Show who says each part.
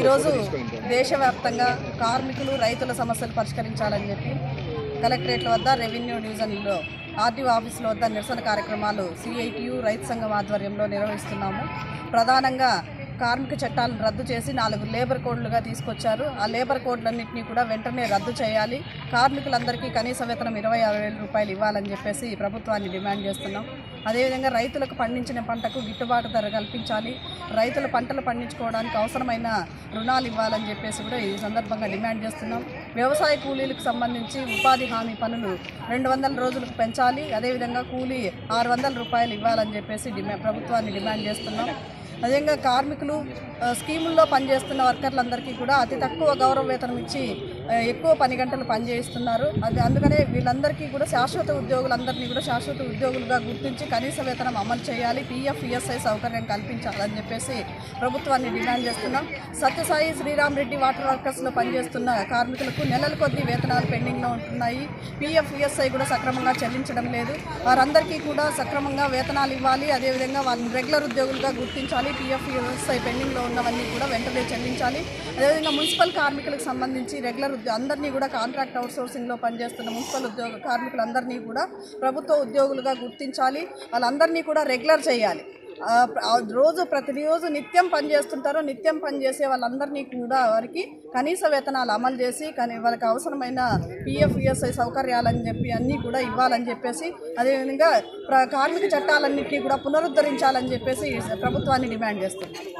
Speaker 1: ఈరోజు దేశవ్యాప్తంగా కార్మికులు రైతుల సమస్యలు పరిష్కరించాలని చెప్పి కలెక్టరేట్ల వద్ద రెవెన్యూ డివిజన్లో ఆర్టీఓ ఆఫీసుల వద్ద నిరసన కార్యక్రమాలు సిఐటియు రైతు సంఘం ఆధ్వర్యంలో నిర్వహిస్తున్నాము. ప్రధానంగా కార్మిక చట్టాలను రద్దు చేసి నాలుగు లేబర్ కోడ్లుగా తీసుకొచ్చారు. ఆ లేబర్ కోడ్లన్నింటినీ కూడా వెంటనే రద్దు చేయాలి. కార్మికులందరికీ కనీస వేతనం ఇరవై ఆరు వేల రూపాయలు ఇవ్వాలని చెప్పేసి ప్రభుత్వాన్ని డిమాండ్ చేస్తున్నాం. అదేవిధంగా రైతులకు పండించిన పంటకు గిట్టుబాటు ధర కల్పించాలి. రైతుల పంటలు పండించుకోవడానికి అవసరమైన రుణాలు ఇవ్వాలని చెప్పేసి కూడా ఈ సందర్భంగా డిమాండ్ చేస్తున్నాం. వ్యవసాయ కూలీలకు సంబంధించి ఉపాధి హామీ పనులు రెండు వందల రోజులకు పెంచాలి. అదేవిధంగా కూలీ ఆరు వందల రూపాయలు ఇవ్వాలని చెప్పేసి డిమా ప్రభుత్వాన్ని డిమాండ్ చేస్తున్నాం. అదేవిధంగా కార్మికులు స్కీముల్లో పనిచేస్తున్న వర్కర్లందరికీ కూడా అతి తక్కువ గౌరవ వేతనం ఇచ్చి ఎక్కువ పని గంటలు పనిచేస్తున్నారు అది అందుకనే వీళ్ళందరికీ కూడా శాశ్వత ఉద్యోగులందరినీ కూడా శాశ్వత ఉద్యోగులుగా గుర్తించి కనీస వేతనం అమలు చేయాలి. పీఎఫ్ ఈఎస్ఐ సౌకర్యం కల్పించాలని చెప్పేసి ప్రభుత్వాన్ని డిమాండ్ చేస్తున్నాం. సత్యసాయి శ్రీరామ్ రెడ్డి వాటర్ వర్కర్స్లో పనిచేస్తున్న కార్మికులకు నెలల కొద్దీ వేతనాలు పెండింగ్లో ఉంటున్నాయి. పీఎఫ్ ఈఎస్ఐ కూడా సక్రమంగా చెల్లించడం లేదు. వారందరికీ కూడా సక్రమంగా వేతనాలు ఇవ్వాలి. అదేవిధంగా వాళ్ళని రెగ్యులర్ ఉద్యోగులుగా గుర్తించాలి. పీఎఫ్ ఈఎస్ఐ పెండింగ్లో ఉన్నవన్నీ కూడా వెంటనే చెల్లించాలి. అదేవిధంగా మున్సిపల్ కార్మికులకు సంబంధించి రెగ్యులర్ ఉద్యో అందరినీ కూడా కాంట్రాక్ట్ అవుట్సోర్సింగ్లో పనిచేస్తున్న మున్సిపల్ ఉద్యోగ కార్మికులందరినీ కూడా ప్రభుత్వ ఉద్యోగులుగా గుర్తించాలి. వాళ్ళందరినీ కూడా రెగ్యులర్ చేయాలి. రోజు ప్రతిరోజు నిత్యం పనిచేస్తుంటారో నిత్యం పనిచేసే వాళ్ళందరినీ కూడా వారికి కనీస వేతనాలు అమలు చేసి కానీ వాళ్ళకి అవసరమైన పిఎఫ్ ఈఎస్ఐ సౌకర్యాలని చెప్పి అన్నీ కూడా ఇవ్వాలని చెప్పేసి అదేవిధంగా ప్ర కార్మిక చట్టాలన్నింటినీ కూడా పునరుద్ధరించాలని చెప్పేసి ప్రభుత్వాన్ని డిమాండ్ చేస్తుంది